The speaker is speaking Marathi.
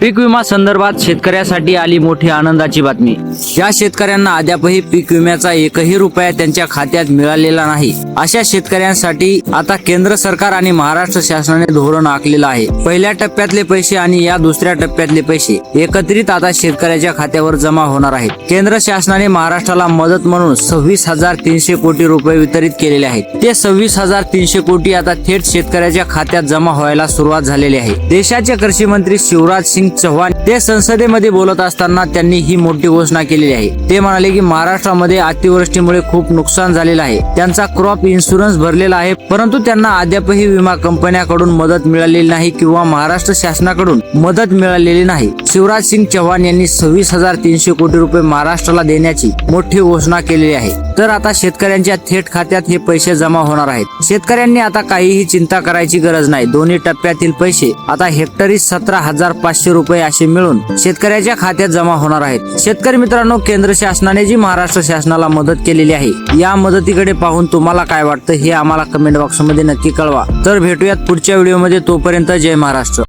पीक विमा संदर्भात शेतकऱ्यासाठी आली मोठी आनंदाची बातमी. या शेतकऱ्यांना अद्यापही पीक विम्याचा एकही रुपया त्यांच्या खात्यात मिळालेला नाही. अशा शेतकऱ्यांसाठी आता केंद्र सरकार आणि महाराष्ट्र शासनाने धोरण आखलेलं आहे. पहिल्या टप्प्यातले पैसे आणि या दुसऱ्या टप्प्यातले पैसे एकत्रित आता शेतकऱ्याच्या खात्यावर जमा होणार आहेत. केंद्र शासनाने महाराष्ट्राला मदत म्हणून सव्वीस हजार तीनशे कोटी रुपये वितरित केलेले आहेत. ते सव्वीस हजार तीनशे कोटी आता थेट शेतकऱ्याच्या खात्यात जमा व्हायला सुरुवात झालेली आहे. देशाचे कृषी मंत्री शिवराज सिंग चौहान ते संसदेमध्ये बोलत असताना त्यांनी ही मोठी घोषणा केलेली आहे. ते म्हणाले की महाराष्ट्रामध्ये अतिवृष्टीमुळे खूप नुकसान झालेलं आहे. त्यांचा क्रॉप इन्शुरन्स भरलेला आहे परंतु त्यांना अद्यापही विमा कंपन्याकडून मदत मिळालेली नाही किंवा महाराष्ट्र शासनाकडून मदत मिळालेली नाही. शिवराज सिंग चव्हाण यांनी सव्वीस हजार तीनशे कोटी रुपये महाराष्ट्राला देण्याची मोठी घोषणा केलेली आहे. तर आता शेतकऱ्यांच्या थेट खात्यात हे पैसे जमा होणार आहेत. शेतकऱ्यांनी आता काहीही चिंता करायची गरज नाही. दोन्ही टप्प्यातील पैसे आता हेक्टरी सतरा हजार पाचशे रुपये असे मिळून शेतकऱ्याच्या खात्यात जमा होणार आहेत. शेतकरी मित्रांनो केंद्र शासनाने जी महाराष्ट्र शासनाला मदत केलेली आहे या मदतीकडे पाहून तुम्हाला काय वाटतं हे आम्हाला कमेंट बॉक्समध्ये नक्की कळवा. तर भेटूयात पुढच्या व्हिडिओमध्ये तोपर्यंत जय महाराष्ट्र.